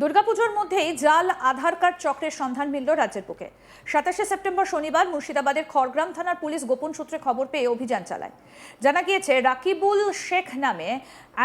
দুর্গাপুজোর মধ্যেই জাল, আধার কার্ড, চক্রের সন্ধান মিলল রাজ্যের বুকে। সাতাশে সেপ্টেম্বর শনিবার মুর্শিদাবাদের খড়গ্রাম থানার পুলিশ গোপন সূত্রে খবর পেয়ে অভিযান চালায়। জানা গিয়েছে, রাকিবুল শেখ নামে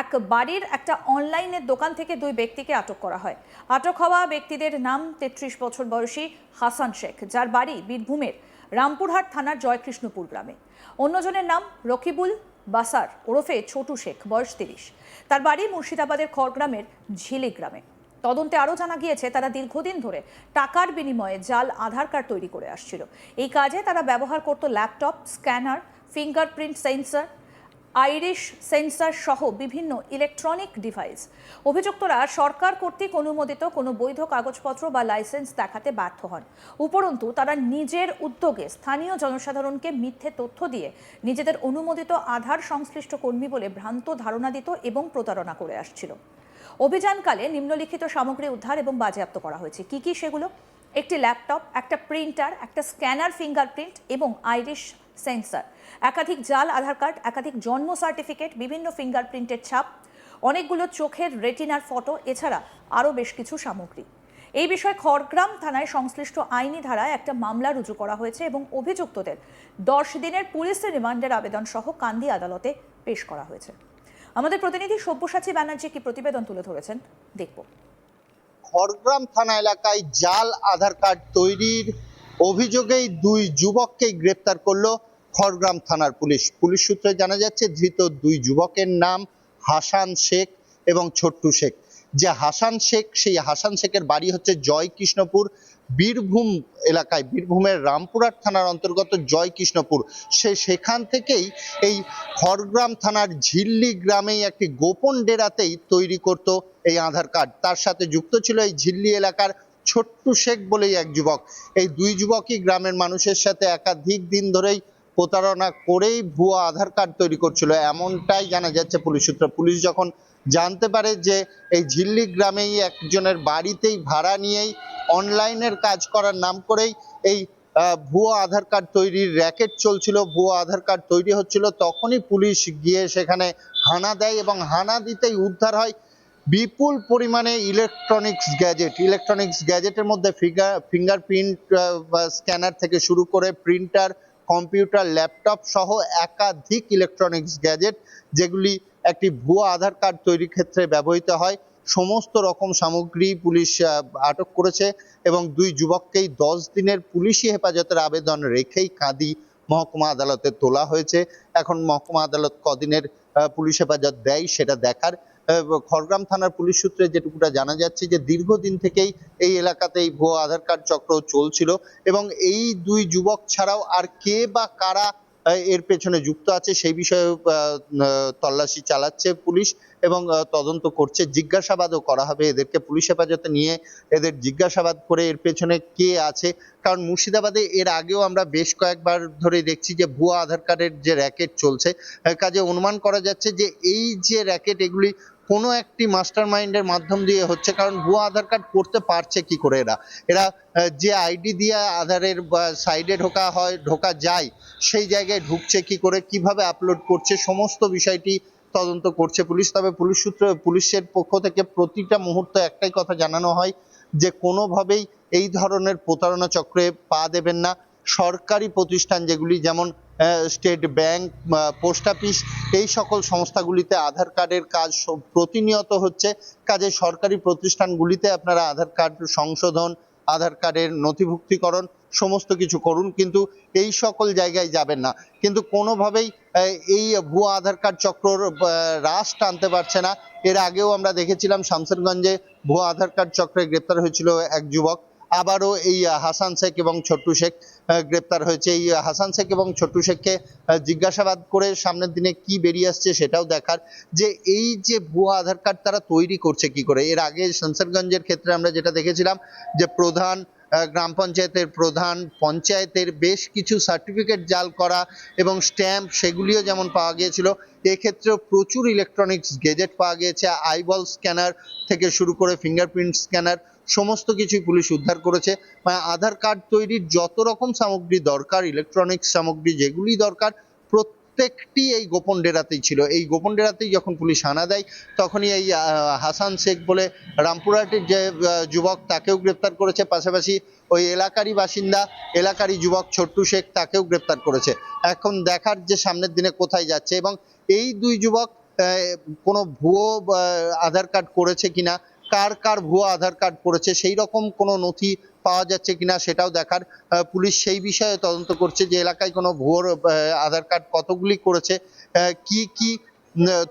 এক বাড়ির একটা অনলাইনের দোকান থেকে দুই ব্যক্তিকে আটক করা হয়। আটক হওয়া ব্যক্তিদের নাম তেত্রিশ বছর বয়সী হাসান শেখ, যার বাড়ি বীরভূমের রামপুরহাট থানার জয়কৃষ্ণপুর গ্রামে। অন্যজনের নাম রকিবুল বাসার ওরফে ছোটু শেখ, বয়স তিরিশ। তার বাড়ি মুর্শিদাবাদের খড়গ্রামের ঝিলি গ্রামে। তদন্তে আরও জানা গিয়েছে, তারা দীর্ঘদিন ধরে টাকার বিনিময়ে জাল আধার কার্ড তৈরি করে আসছিল। এই কাজে তারা ব্যবহার করত laptop, scanner, fingerprint sensor, iris sensor সহ বিভিন্ন ইলেকট্রনিক ডিভাইস। অভিযুক্তরা সরকার কর্তৃক অনুমোদিত কোনো বৈধ কাগজপত্র বা লাইসেন্স দেখাতে ব্যর্থ হন। উপরন্তু, তারা নিজের উদ্যোগে স্থানীয় জনসাধারণকে মিথ্যে তথ্য দিয়ে নিজেদের অনুমোদিত আধার সংশ্লিষ্ট কর্মী বলে ভ্রান্ত ধারণা দিত এবং প্রতারণা করে আসছিল। অভিযানকালে নিম্নলিখিত সামগ্রী উদ্ধার এবং বাজেয়াপ্ত করা হয়েছে। কি কি সেগুলো? একটি ল্যাপটপ, একটা প্রিন্টার, একটা স্ক্যানার, ফিঙ্গারপ্রিন্ট এবং আইরিশ সেন্সার। একাধিক জাল, আধার কার্ড, একাধিক জন্ম সার্টিফিকেট, বিভিন্ন ফিঙ্গারপ্রিন্টের ছাপ, অনেকগুলো চোখের রেটিনার ফটো, এছাড়া আরও বেশ কিছু সামগ্রী। এই বিষয়ে খড়গ্রাম থানায় সংশ্লিষ্ট আইনি ধারায় একটা মামলা রুজু করা হয়েছে এবং অভিযুক্তদের দশ দিনের পুলিশ রিমান্ডের আবেদন সহ কান্দি আদালতে পেশ করা হয়েছে। আমাদের প্রতিনিধি সব্যসাচী ব্যানার্জি কি প্রতিবেদন তুলে ধরেছেন। দেখব। খড়গ্রাম থানা এলাকায় জাল আধার কার্ড তৈরির অভিযোগেই দুই যুবককেই গ্রেপ্তার করল খড়গ্রাম থানার পুলিশ। পুলিশ সূত্রে জানা যাচ্ছে, ধৃত দুই যুবকের নাম হাসান শেখ এবং ছোট্টু শেখ। যে হাসান শেখ, সেই হাসান শেখের বাড়ি হচ্ছে জয় কৃষ্ণপুর বীরভূম এলাকায়, বীরভূমের রামপুরহাট থানার অন্তর্গত জয়কৃষ্ণপুর, সে সেখান থেকেই এই খড়গ্রাম থানার ঝিল্লি গ্রামেই একটি গোপন ডেরাতেই তৈরি করত এই আধার কার্ড। তার সাথে যুক্ত ছিল এই ঝিল্লি এলাকার ছোট্টু শেখ বলেই এক যুবক। এই দুই যুবকই গ্রামের মানুষের সাথে একাধিক দিন ধরেই প্রতারণা করেই ভুয়া আধার কার্ড তৈরি করছিল। এমনটাই জানা যাচ্ছে পুলিশ সূত্রে। পুলিশ যখন জানতে পারে যে এই ঝিল্লি গ্রামেই একজনের বাড়িতেই ভাড়া নিয়েই অনলাইনের কাজ করার নাম করেই এই ভুয়ো আধার কার্ড তৈরির র্যাকেট চলছিল। ভুয়ো আধার কার্ড তৈরি হচ্ছিল। তখনই পুলিশ গিয়ে সেখানে হানা দেয় এবং হানা দিতেই উদ্ধার হয় বিপুল পরিমাণে ইলেকট্রনিক্স গ্যাজেট ইলেকট্রনিক্স গ্যাজেটের মধ্যে ফিঙ্গার ফিঙ্গারপ্রিন্ট স্ক্যানার থেকে শুরু করে প্রিন্টার কম্পিউটার ল্যাপটপ সহ একাধিক ইলেকট্রনিক্স গ্যাজেট যেগুলি একটি ভুয়া আধার কার্ড তৈরির ক্ষেত্রে ব্যবহৃত হয়। সমস্ত রকম সামগ্রী পুলিশ আটক করেছে এবং দুই যুবককেই দশ দিনের পুলিশি হেফাজতের আবেদন রেখেই কাঁদি মহকুমা আদালতে তোলা হয়েছে। এখন মহকুমা আদালত কদিনের পুলিশ হেফাজত দেয় সেটা দেখার। খড়গ্রাম থানার পুলিশ সূত্রে যেটুকুটা জানা যাচ্ছে যে দীর্ঘদিন থেকেই এই এলাকাতে এই ভুয়ো আধার কার্ড চক্র চলছিল এবং এই দুই যুবক ছাড়াও আর কে বা কারা এর পেছনে যুক্ত আছে। সেই বিষয়ে তল্লাশি চালাচ্ছে পুলিশ এবং তদন্ত করছে। জিজ্ঞাসাবাদও করা হবে এদেরকে পুলিশ হেফাজতে নিয়ে এদের জিজ্ঞাসাবাদ করে এর পেছনে কে আছে। কারণ মুর্শিদাবাদে এর আগেও আমরা বেশ কয়েকবার ধরে দেখছি যে ভুয়া আধার কার্ডের যে র্যাকেট চলছে কাজে অনুমান করা যাচ্ছে যে এই যে র্যাকেট, এগুলি কোনো একটি মাস্টার মাইন্ডের মাধ্যম দিয়ে হচ্ছে, কারণ ভুয়া আধার কার্ড করতে পারছে কি করে এরা? এরা যে আইডি দিয়ে আধারের সাইডে ঢোকা হয়, ঢোকা যায়, সেই জায়গায় ঢুকছে কি করে, কীভাবে আপলোড করছে, সমস্ত বিষয়টি তদন্ত করছে পুলিশ। তবে পুলিশ সূত্র, পুলিশের পক্ষ থেকে প্রতিটা মুহূর্তে একটাই কথা জানানো হয়, যে কোনোভাবেই এই ধরনের প্রতারণা চক্রে পা দেবেন না। সরকারি প্রতিষ্ঠান যেগুলি, যেমন স্টেট ব্যাংক পোস্ট অফিস, এই সকল সংস্থাগুলিতে আধার কার্ডের কাজ প্রতিনিয়ত হচ্ছে। কাজে সরকারি প্রতিষ্ঠানগুলিতে আপনারা আধার কার্ড সংশোধন, আধার কার্ডের নথিভুক্তিকরণ সমস্ত কিছু করুন, কিন্তু এই সকল জায়গায় যাবেন না। কিন্তু কোনোভাবেই এই ভুয়া আধার কার্ড চক্রর হ্রাস টানতে পারছে না। এর আগেও আমরা দেখেছিলাম শামসেরগঞ্জে ভুয়া আধার কার্ড চক্রে গ্রেপ্তার হয়েছিল এক যুবক। আবারও এই হাসান শেখ এবং ছোট্টু শেখ। গ্রেপ্তার হয়েছে। এই হাসান শেখ এবং ছোট্টু শেখকে জিজ্ঞাসাবাদ করে সামনের দিনে কি বেরিয়ে আসছে সেটাও দেখার যে এই যে ভুয়া আধার কার্ড তারা তৈরি করছে কি করে। এর আগে শামসেরগঞ্জের ক্ষেত্রে আমরা যেটা দেখেছিলাম যে প্রধান গ্রাম পঞ্চায়েতের প্রধান, পঞ্চায়েতের বেশ কিছু সার্টিফিকেট জাল করা এবং স্ট্যাম্প সেগুলিও যেমন পাওয়া গিয়েছিল, এক্ষেত্রেও প্রচুর ইলেকট্রনিক্স গেজেট পাওয়া গিয়েছে আইবল স্ক্যানার থেকে শুরু করে ফিঙ্গারপ্রিন্ট স্ক্যানার সমস্ত কিছুই পুলিশ উদ্ধার করেছে। মানে আধার কার্ড তৈরির যত রকম সামগ্রী দরকার ইলেকট্রনিক্স সামগ্রী যেগুলি দরকার প্রত্যেক প্রত্যেকটি এই গোপন ডেরাতেই ছিল। এই গোপন ডেরাতেই যখন পুলিশ হানা দেয়, তখনই এই হাসান শেখ বলে রামপুরহাটের যে যুবক তাকেও গ্রেপ্তার করেছে। পাশাপাশি ওই এলাকারই বাসিন্দা, এলাকারই যুবক ছোট্টু শেখ তাকেও গ্রেপ্তার করেছে। এখন দেখার যে সামনের দিনে কোথায় যাচ্ছে এবং এই দুই যুবক কোনো ভুয়ো আধার কার্ড করেছে কিনা, কার কার ভুয়ো আধার কার্ড করেছে, সেই রকম কোনো নথি পাওয়া যাচ্ছে কিনা সেটাও দেখার পুলিশ সেই বিষয়ে তদন্ত করছে যে এলাকায় কোনো ভুয়ো আহ, আধার কার্ড কতগুলি করেছে কি কি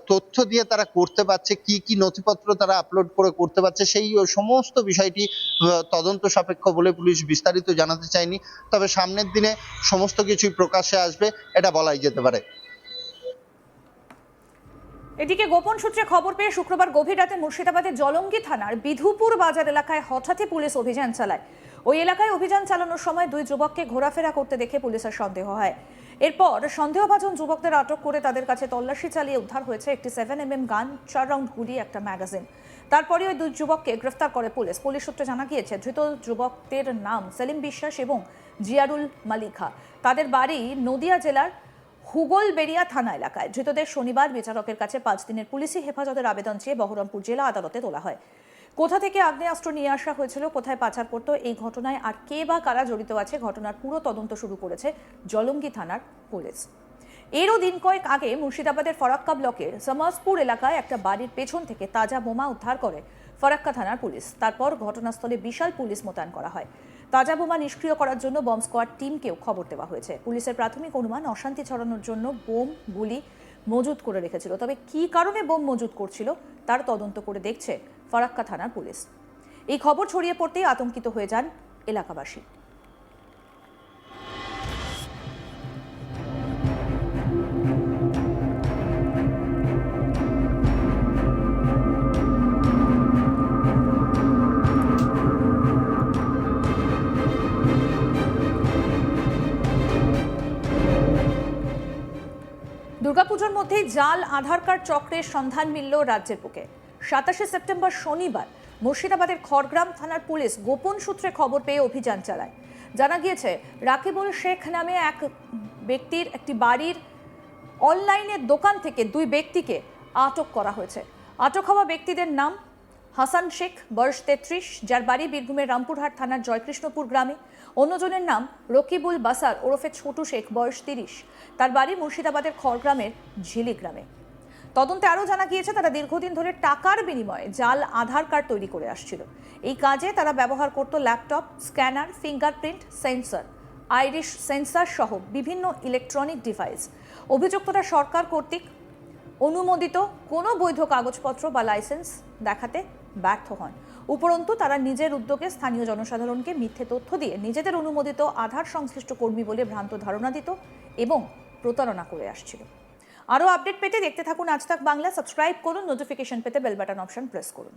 তথ্য দিয়ে তারা করতে পারছে কি কি নথিপত্র তারা আপলোড করে করতে পারছে সেই সমস্ত বিষয়টি তদন্ত সাপেক্ষ বলে পুলিশ বিস্তারিত জানাতে চায়নি। তবে সামনের দিনে সমস্ত কিছুই প্রকাশ্যে আসবে এটা বলাই যেতে পারে। এদিকে গোপন সূত্রে খবর পেয়ে শুক্রবার গভীর রাতে মুর্শিদাবাদের জলঙ্গি থানার বিধুপুর বাজার এলাকায় হঠাৎই পুলিশ অভিযান চালায়। ওই এলাকায় অভিযান চালানোর সময় দুই যুবককে ঘোরাফেরা করতে দেখে পুলিশের সন্দেহ হয়। এরপর সন্দেহভাজন যুবকদের আটক করে তাদের কাছে তল্লাশি চালিয়ে উদ্ধার হয়েছে একটি সেভেন এম এম গান, চার রাউন্ড গুলি, একটা ম্যাগাজিন তারপরে ওই দুই যুবককে গ্রেফতার করে পুলিশ। পুলিশ সূত্রে জানা গিয়েছে, ধৃত যুবকদের নাম সেলিম বিশ্বাস এবং জিয়ারুল মালিকা। তাদের বাড়ি নদিয়া জেলার হুগলবেড়িয়া থানা এলাকায়। ধৃতদের শনিবার বিচারকের কাছে পাঁচ দিনের পুলিশি হেফাজতের আবেদন চেয়ে বহরমপুর জেলা আদালতে তোলা হয়। কোথা থেকে আগ্নেয়াস্ত্র নিয়ে আসা হয়েছিল, কোথায় পাচার করতো, এই ঘটনায় আর কে বা কারা জড়িত আছে, ঘটনার পুরো তদন্ত শুরু করেছে জলঙ্গি থানার পুলিশ। এরও দিন কয়েক আগে মুর্শিদাবাদের ফরাক্কা ব্লকের সমাজপুর এলাকায় একটা বাড়ির পেছন থেকে তাজা বোমা উদ্ধার করে ফরাক্কা থানার পুলিশ। তারপর ঘটনাস্থলে বিশাল পুলিশ মোতায়েন করা হয়। তাজা বোমা নিষ্ক্রিয় করার জন্য বম স্কোয়াড টিমকেও খবর দেওয়া হয়েছে। পুলিশের প্রাথমিক অনুমান, অশান্তি ছড়ানোর জন্য বোম, গুলি মজুত করে রেখেছিল। তবে কি কারণে বোম মজুত করছিল, তার তদন্ত করে দেখছে ফারাক্কা থানার পুলিশ। এই খবর ছড়িয়ে পড়তেই আতঙ্কিত হয়ে যান এলাকাবাসী। জাল আধার কার্ড চক্রের সন্ধান মিলল রাজ্যের বুকে। সাতাশে সেপ্টেম্বর শনিবার মুর্শিদাবাদের খড়গ্রাম থানার পুলিশ গোপন সূত্রে খবর পেয়ে অভিযান চালায়। জানা গিয়েছে, রাকিবুল শেখ নামে এক ব্যক্তির একটি বাড়ির অনলাইনের দোকান থেকে দুই ব্যক্তিকে আটক করা হয়েছে। আটক হওয়া ব্যক্তিদের নাম হাসান শেখ, বয়স তেত্রিশ, যার বাড়ি বীরভূমের রামপুরহাট থানার জয়কৃষ্ণপুর গ্রামে। অন্যজনের নাম রকিবুল বাসার ওরফে ছোটু শেখ, বয়স তিরিশ। তার বাড়ি মুর্শিদাবাদের খড়গ্রামের ঝিলি গ্রামে। তদন্তে আরও জানা গিয়েছে, তারা দীর্ঘদিন ধরে টাকার বিনিময়ে জাল, আধার কার্ড তৈরি করে আসছিল। এই কাজে তারা ব্যবহার করত laptop, scanner, fingerprint, sensor, iris sensor সহ বিভিন্ন ইলেকট্রনিক ডিভাইস। অভিযুক্তরা সরকার কর্তৃক অনুমোদিত কোনো বৈধ কাগজপত্র বা লাইসেন্স দেখাতে ব্যর্থ হন। উপরন্তু তারা নিজের উদ্যোগে স্থানীয় জনসাধারণকে মিথ্যে তথ্য দিয়ে নিজেদের অনুমোদিত আধার সংশ্লিষ্ট কর্মী বলে ভ্রান্ত ধারণা দিত এবং প্রতারণা করে আসছিল। আরও আপডেট পেতে দেখতে থাকুন আজ তাক বাংলা, সাবস্ক্রাইব করুন নোটিফিকেশন পেতে বেল বাটন অপশন প্রেস করুন।